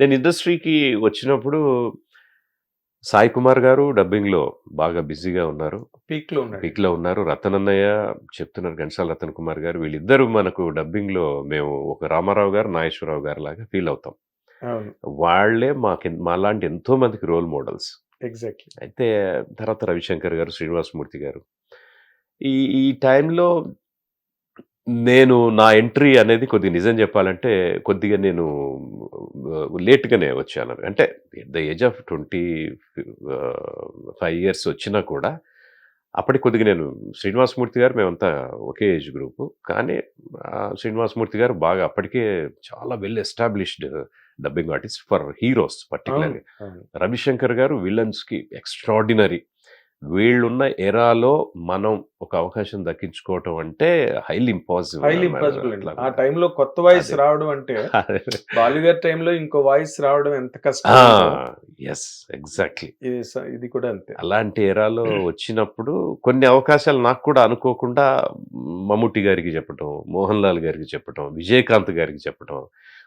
నేను ఇండస్ట్రీకి వచ్చినప్పుడు సాయి కుమార్ గారు డబ్బింగ్లో బాగా బిజీగా ఉన్నారు. పీక్లో ఉన్నాడు. పీక్లో ఉన్నారు. రతనన్నయ్య చెప్తున్నారు ఘంటసాల రతన్ కుమార్ గారు. వీళ్ళిద్దరూ మనకు డబ్బింగ్లో మేము ఒక రామారావు గారు నాగేశ్వరరావు గారు లాగా ఫీల్ అవుతాం. వాళ్ళే మాకు మాలాంటి ఎంతో మందికి రోల్ మోడల్స్. ఎగ్జాక్ట్లీ. అయితే తర్వాత రవిశంకర్ గారు శ్రీనివాసమూర్తి గారు. ఈ ఈ టైంలో నేను నా ఎంట్రీ అనేది కొద్దిగా నిజం చెప్పాలంటే కొద్దిగా నేను లేట్గానే వచ్చాను. అంటే at the age of twenty five years వచ్చినా కూడా అప్పటికి కొద్దిగా నేను శ్రీనివాసమూర్తి గారు మేమంతా ఒకే ఏజ్ గ్రూపు. కానీ శ్రీనివాసమూర్తి గారు బాగా అప్పటికే చాలా well established dubbing artist for heroes పర్టికులర్గా రవిశంకర్ గారు విలన్స్కి ఎక్స్ట్రాడినరీ వీళ్ళున్న ఎరాలో మనం ఒక అవకాశం దక్కించుకోవటం అంటే హైలీ ఇంపాసిబుల్ హైలీ ఇంపాసిబుల్ ఆ టైంలో కొత్త వాయిస్. రావడం అంటే బాలీవుడ్ టైంలో ఇంకో వాయిస్ రావడం ఎంత కష్టం ఎస్ ఎగ్జాక్ట్లీ ఇది కూడా అంతే. అలాంటి ఎరాలో వచ్చినప్పుడు కొన్ని అవకాశాలు నాకు కూడా అనుకోకుండా మమ్ముట్టి గారికి చెప్పటం మోహన్ లాల్ గారికి చెప్పటం విజయకాంత్ గారికి చెప్పటం.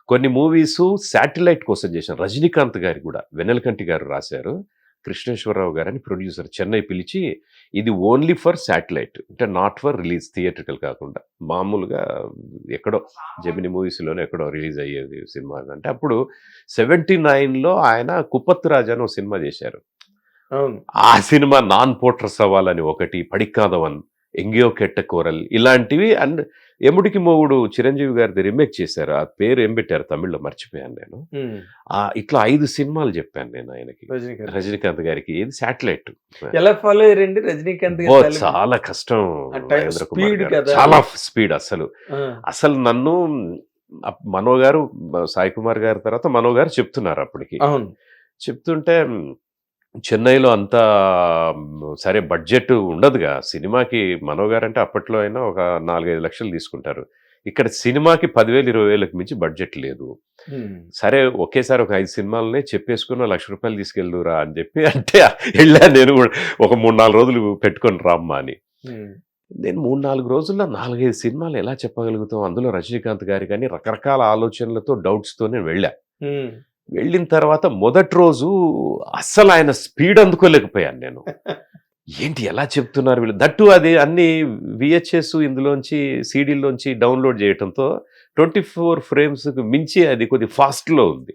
కొన్ని మూవీస్ శాటిలైట్ కోసం చేశాను రజనీకాంత్ గారికి కూడా వెన్నెలకంటి గారు రాశారు. కృష్ణేశ్వరరావు గారని ప్రొడ్యూసర్ చెన్నై పిలిచి ఇది ఓన్లీ ఫర్ శాటిలైట్ అంటే నాట్ ఫర్ రిలీజ్ థియేట్రికల్ కాకుండా. మామూలుగా ఎక్కడో జమిని మూవీస్లోనే ఎక్కడో రిలీజ్ అయ్యేది సినిమా అంటే అప్పుడు సెవెంటీ నైన్లో ఆయన కుప్పత్తు రాజా అని ఒక సినిమా చేశారు. ఆ సినిమా నాన్ పోటర్ సవాల్ అని ఒకటి పడిక్కాదవన్ ఎంగియో కెట్ట కోరల్ ఇలాంటివి అండ్ ఎముడికి మొగుడు చిరంజీవి గారిది రిమేక్ చేశారు. ఆ పేరు ఏం పెట్టారు తమిళ్ళో మర్చిపోయాను నేను. ఆ ఇట్లా ఐదు సినిమాలు చెప్పాను నేను ఆయనకి. రజనీకాంత్. గారికి. ఏది శాటిలైట్ ఎలా ఫాలో అయ్యారండి రజనీకాంత్? చాలా కష్టం. చాలా స్పీడ్ అసలు. అసలు నన్ను మనో గారు సాయి కుమార్ గారి తర్వాత మనో గారు చెప్తున్నారు అప్పటికి. చెప్తుంటే చెన్నైలో అంతా సరే బడ్జెట్ ఉండదుగా. సినిమాకి మనో గారు అంటే అప్పట్లో అయినా ఒక నాలుగైదు లక్షలు తీసుకుంటారు. ఇక్కడ సినిమాకి పదివేలు ఇరవై వేలకు మించి బడ్జెట్ లేదు. సరే ఒకేసారి ఒక ఐదు సినిమాలనే చెప్పేసుకుని లక్ష రూపాయలు తీసుకెళ్ళురా అని చెప్పి అంటే వెళ్ళా నేను కూడా. ఒక మూడు నాలుగు రోజులు పెట్టుకొని రామ్మా అని. నేను మూడు నాలుగు రోజుల్లో నాలుగైదు సినిమాలు ఎలా చెప్పగలుగుతాం? అందులో రజనీకాంత్ గారి కానీ రకరకాల ఆలోచనలతో డౌట్స్తో నేను వెళ్ళా. వెళ్ళిన తర్వాత మొదటి రోజు అస్సలు ఆయన స్పీడ్ అందుకోలేకపోయాను నేను. ఏంటి ఎలా చెప్తున్నారు వీళ్ళు? దట్టు అది అన్ని విహెచ్ఎస్ ఇందులోంచి సీడీలోంచి డౌన్లోడ్ చేయడంతో ట్వంటీ ఫోర్ ఫ్రేమ్స్ మించి అది కొద్ది ఫాస్ట్లో ఉంది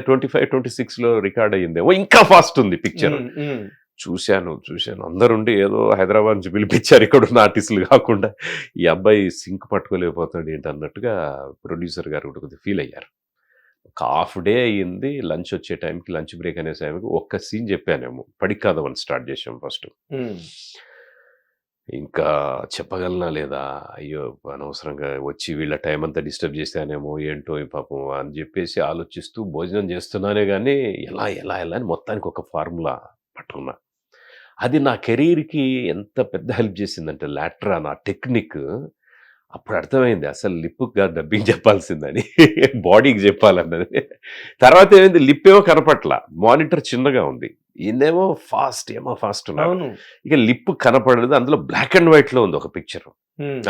ట్వంటీ ఫైవ్ ట్వంటీ సిక్స్లో రికార్డ్ అయ్యింది. ఓ ఇంకా ఫాస్ట్ ఉంది పిక్చర్. చూశాను చూశాను. అందరుండి ఏదో హైదరాబాద్ నుంచి పిలిపించారు ఇక్కడ ఉన్న ఆర్టిస్టులు కాకుండా. ఈ అబ్బాయి సింక్ పట్టుకోలేకపోతాడు ఏంటి అన్నట్టుగా ప్రొడ్యూసర్ గారు కూడా కొద్దిగా ఫీల్ అయ్యారు. ఒక హాఫ్ డే అయ్యింది లంచ్ వచ్చే టైంకి లంచ్ బ్రేక్ అనే టైంకి ఒక్క సీన్ చెప్పానేమో. పడికాదవని స్టార్ట్ చేసాం ఫస్ట్. ఇంకా చెప్పగలనా లేదా? అయ్యో అనవసరంగా వచ్చి వీళ్ళ టైం అంతా డిస్టర్బ్ చేశానేమో ఏంటో ఈ పాపం అని చెప్పేసి ఆలోచిస్తూ భోజనం చేస్తున్నానే కానీ ఎలా ఎలా ఎలా అని మొత్తానికి ఒక ఫార్ములా పట్టుకున్నా. అది నా కెరీర్కి ఎంత పెద్ద హెల్ప్ చేసిందంటే లాట్రా నా టెక్నిక్ అప్పుడు అర్థమైంది అసలు లిప్గా డబ్బింగ్ చెప్పాల్సిందని బాడీకి చెప్పాలన్నది. తర్వాత ఏమైంది లిప్ ఏమో కనపట్ల మానిటర్ చిన్నగా ఉంది. ఈయనేమో ఫాస్ట్ ఏమో ఫాస్ట్ ఉన్నాడు. అవును. ఇక లిప్ కనపడలేదు అందులో బ్లాక్ అండ్ వైట్లో ఉంది ఒక పిక్చర్.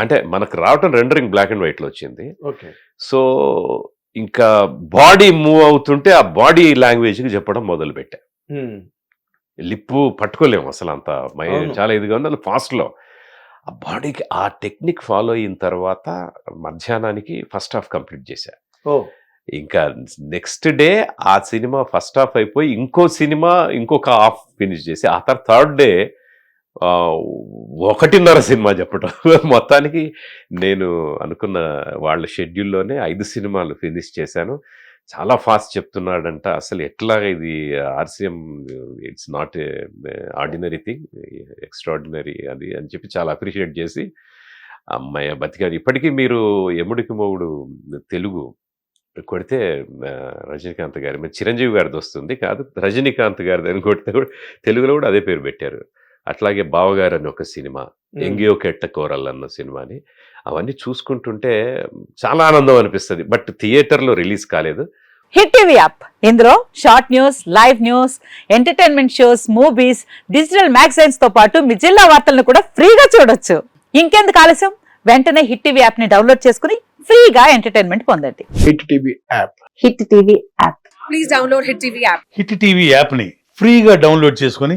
అంటే మనకు రావటం రెండరింగ్ బ్లాక్ అండ్ వైట్లో వచ్చింది. ఓకే. సో ఇంకా బాడీ మూవ్ అవుతుంటే ఆ బాడీ లాంగ్వేజ్కి చెప్పడం మొదలు పెట్టా ఉమ్. లిప్ పట్టుకోలేము అసలు అంత. చాలా ఇదిగా ఉంది అది ఫాస్ట్లో ఆ బాడీకి ఆ టెక్నిక్ ఫాలో అయిన తర్వాత మధ్యాహ్నానికి ఫస్ట్ హాఫ్ కంప్లీట్ చేశా. ఓ. ఇంకా నెక్స్ట్ డే ఆ సినిమా ఫస్ట్ హాఫ్ అయిపోయి ఇంకో సినిమా ఇంకొక హాఫ్ ఫినిష్ చేసి ఆ తర్వాత థర్డ్ డే ఒకటిన్నర సినిమా చెప్పడం మొత్తానికి నేను అనుకున్న వాళ్ళ షెడ్యూల్లోనే ఐదు సినిమాలు ఫినిష్ చేశాను. చాలా ఫాస్ట్ చెప్తున్నాడంట. అసలు ఎట్లా ఇది RCM it's not ordinary thing extraordinary అది అని చెప్పి చాలా అప్రిషియేట్ చేసి అమ్మాయి బతికారు. ఇప్పటికీ మీరు ఎముడికి మొగుడు తెలుగు కొడితే రజనీకాంత్ గారి మీద చిరంజీవి గారిది వస్తుంది. కాదు రజనీకాంత్ గారిది అని కొడితే కూడా తెలుగులో కూడా అదే పేరు పెట్టారు. అట్లాగే బావగారు అని ఒక సినిమా. ఎంగియో కెట్ట కోరల్ అన్న సినిమాని అవన్నీ చూసుకుంటుంటే చాలా ఆనందం అనిపిస్తుంది. బట్ థియేటర్లో రిలీజ్ కాలేదు. Hit TV app. ఇందులో short news live news entertainment shows movies digital మ్యాగజైన్స్తో పాటు మీ జిల్లా వార్తలను కూడా ఫ్రీగా చూడొచ్చు. ఇంకెందుకు ఆలస్యం? వెంటనే హిట్ టీవీ యాప్ని డౌన్లోడ్ చేసుకుని ఫ్రీగా ఎంటర్టైన్మెంట్ పొందండి. Hit TV app. Hit TV app. Please download Hit TV app. Hit TV యాప్ని ఫ్రీగా డౌన్లోడ్ చేసుకొని